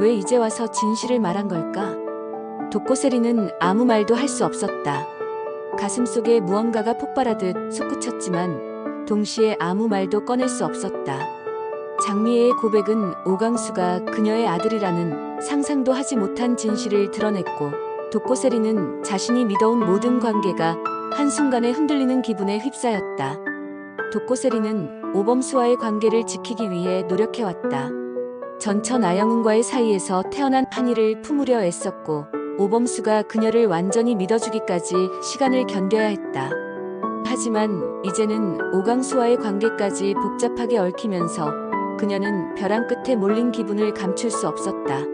왜 이제 와서 진실을 말한 걸까? 독고세리는 아무 말도 할 수 없었다. 가슴 속에 무언가가 폭발하듯 솟구쳤지만 동시에 아무 말도 꺼낼 수 없었다. 장미애의 고백은 오강수가 그녀의 아들이라는 상상도 하지 못한 진실을 드러냈고 독고세리는 자신이 믿어온 모든 관계가 한순간에 흔들리는 기분에 휩싸였다. 독고세리는 오범수와의 관계를 지키기 위해 노력해왔다. 전처 나영은과의 사이에서 태어난 한이를 품으려 애썼고 오범수가 그녀를 완전히 믿어주기까지 시간을 견뎌야 했다. 하지만 이제는 오강수와의 관계까지 복잡하게 얽히면서 그녀는 벼랑 끝에 몰린 기분을 감출 수 없었다.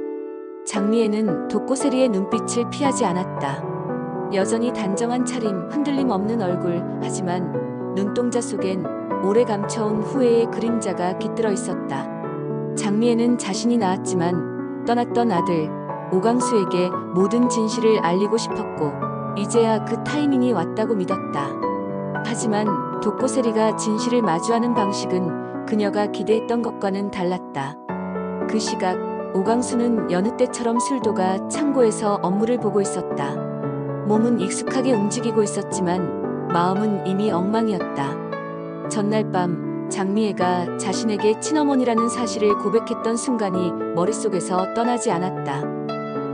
장미애는 독고세리의 눈빛을 피하지 않았다. 여전히 단정한 차림, 흔들림 없는 얼굴, 하지만 눈동자 속엔 오래 감춰온 후회의 그림자가 깃들어 있었다. 장미애는 자신이 낳았지만 떠났던 아들 오강수에게 모든 진실을 알리고 싶었고 이제야 그 타이밍이 왔다고 믿었다. 하지만 독고세리가 진실을 마주하는 방식은 그녀가 기대했던 것과는 달랐다. 그 시각 오강수는 여느 때처럼 술도가 창고에서 업무를 보고 있었다. 몸은 익숙하게 움직이고 있었지만 마음은 이미 엉망이었다. 전날 밤 장미애가 자신에게 친어머니라는 사실을 고백했던 순간이 머릿속에서 떠나지 않았다.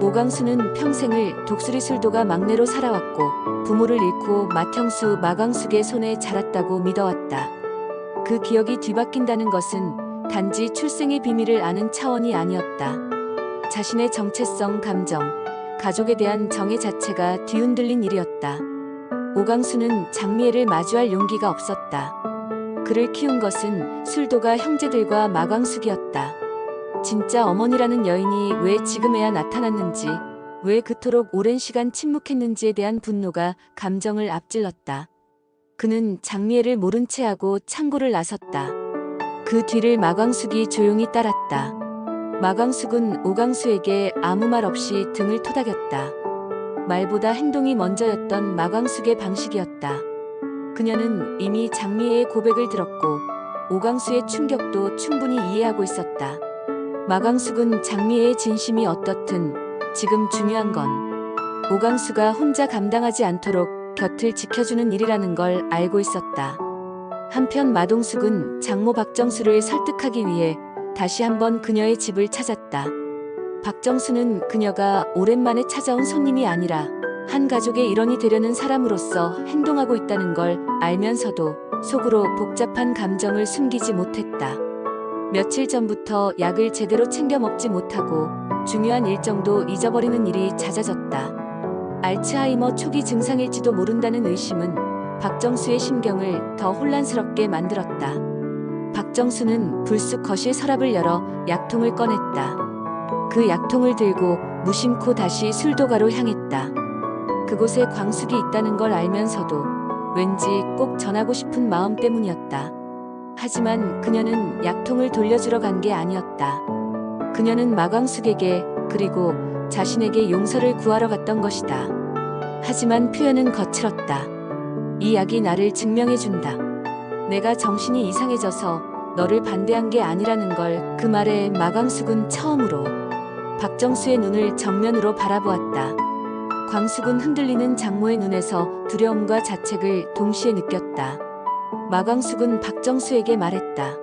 오강수는 평생을 독수리 술도가 막내로 살아왔고 부모를 잃고 맏형수 마광숙의 손에 자랐다고 믿어왔다. 그 기억이 뒤바뀐다는 것은 단지 출생의 비밀을 아는 차원이 아니었다. 자신의 정체성, 감정, 가족에 대한 정의 자체가 뒤흔들린 일이었다. 오강수는 장미애를 마주할 용기가 없었다. 그를 키운 것은 술도가 형제들과 마광숙이었다. 진짜 어머니라는 여인이 왜 지금에야 나타났는지, 왜 그토록 오랜 시간 침묵했는지에 대한 분노가 감정을 앞질렀다. 그는 장미애를 모른 채 하고 창고를 나섰다. 그 뒤를 마광숙이 조용히 따랐다. 마광숙은 오강수에게 아무 말 없이 등을 토닥였다. 말보다 행동이 먼저였던 마광숙의 방식이었다. 그녀는 이미 장미애의 고백을 들었고 오강수의 충격도 충분히 이해하고 있었다. 마광숙은 장미애의 진심이 어떻든 지금 중요한 건 오강수가 혼자 감당하지 않도록 곁을 지켜주는 일이라는 걸 알고 있었다. 한편 마동숙은 장모 박정수를 설득하기 위해 다시 한번 그녀의 집을 찾았다. 박정수는 그녀가 오랜만에 찾아온 손님이 아니라 한 가족의 일원이 되려는 사람으로서 행동하고 있다는 걸 알면서도 속으로 복잡한 감정을 숨기지 못했다. 며칠 전부터 약을 제대로 챙겨 먹지 못하고 중요한 일정도 잊어버리는 일이 잦아졌다. 알츠하이머 초기 증상일지도 모른다는 의심은 박정수의 심경을 더 혼란스럽게 만들었다. 박정수는 불쑥 거실 서랍을 열어 약통을 꺼냈다. 그 약통을 들고 무심코 다시 술도가로 향했다. 그곳에 광숙이 있다는 걸 알면서도 왠지 꼭 전하고 싶은 마음 때문이었다. 하지만 그녀는 약통을 돌려주러 간 게 아니었다. 그녀는 마광숙에게 그리고 자신에게 용서를 구하러 갔던 것이다. 하지만 표현은 거칠었다. 이 약이 나를 증명해준다. 내가 정신이 이상해져서 너를 반대한 게 아니라는 걸 그 말에 마광숙은 처음으로 박정수의 눈을 정면으로 바라보았다. 광숙은 흔들리는 장모의 눈에서 두려움과 자책을 동시에 느꼈다. 마광숙은 박정수에게 말했다.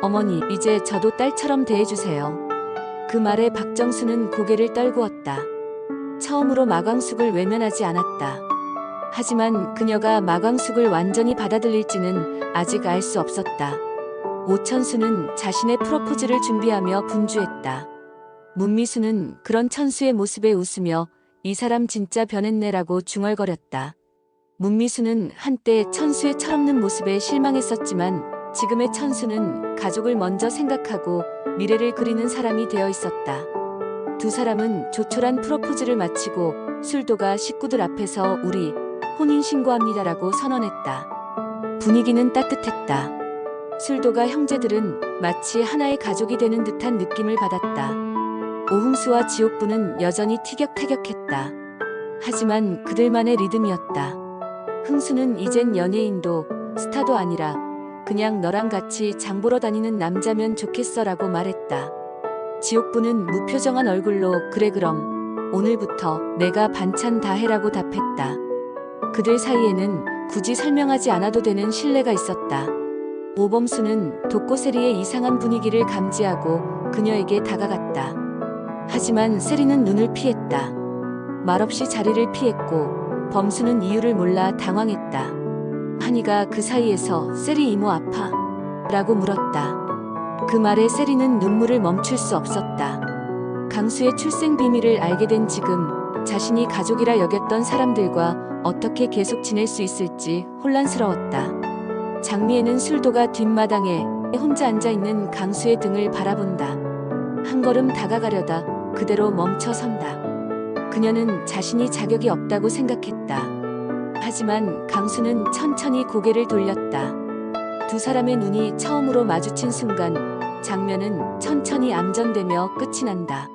어머니, 이제 저도 딸처럼 대해주세요. 그 말에 박정수는 고개를 떨구었다. 처음으로 마광숙을 외면하지 않았다. 하지만 그녀가 마광숙을 완전히 받아들일지는 아직 알 수 없었다. 오천수는 자신의 프로포즈를 준비하며 분주했다. 문미수는 그런 천수의 모습에 웃으며 이 사람 진짜 변했네라고 중얼거렸다. 문미수는 한때 천수의 철없는 모습에 실망했었지만 지금의 천수는 가족을 먼저 생각하고 미래를 그리는 사람이 되어 있었다. 두 사람은 조촐한 프로포즈를 마치고 술도가 식구들 앞에서 우리 혼인신고합니다라고 선언했다. 분위기는 따뜻했다. 술도가 형제들은 마치 하나의 가족이 되는 듯한 느낌을 받았다. 오흥수와 지옥부는 여전히 티격태격했다. 하지만 그들만의 리듬이었다. 흥수는 이젠 연예인도 스타도 아니라 그냥 너랑 같이 장 보러 다니는 남자면 좋겠어라고 말했다. 지옥부는 무표정한 얼굴로 그래 그럼 오늘부터 내가 반찬 다 해라고 답했다. 그들 사이에는 굳이 설명하지 않아도 되는 신뢰가 있었다. 오범수는 독고세리의 이상한 분위기를 감지하고 그녀에게 다가갔다. 하지만 세리는 눈을 피했다. 말없이 자리를 피했고 범수는 이유를 몰라 당황했다. 한이가 그 사이에서 세리 이모 아파? 라고 물었다. 그 말에 세리는 눈물을 멈출 수 없었다. 강수의 출생 비밀을 알게 된 지금 자신이 가족이라 여겼던 사람들과 어떻게 계속 지낼 수 있을지 혼란스러웠다. 장미에는 술도가 뒷마당에 혼자 앉아 있는 강수의 등을 바라본다. 한 걸음 다가가려다 그대로 멈춰 선다. 그녀는 자신이 자격이 없다고 생각했다. 하지만 강수는 천천히 고개를 돌렸다. 두 사람의 눈이 처음으로 마주친 순간 장면은 천천히 암전되며 끝이 난다.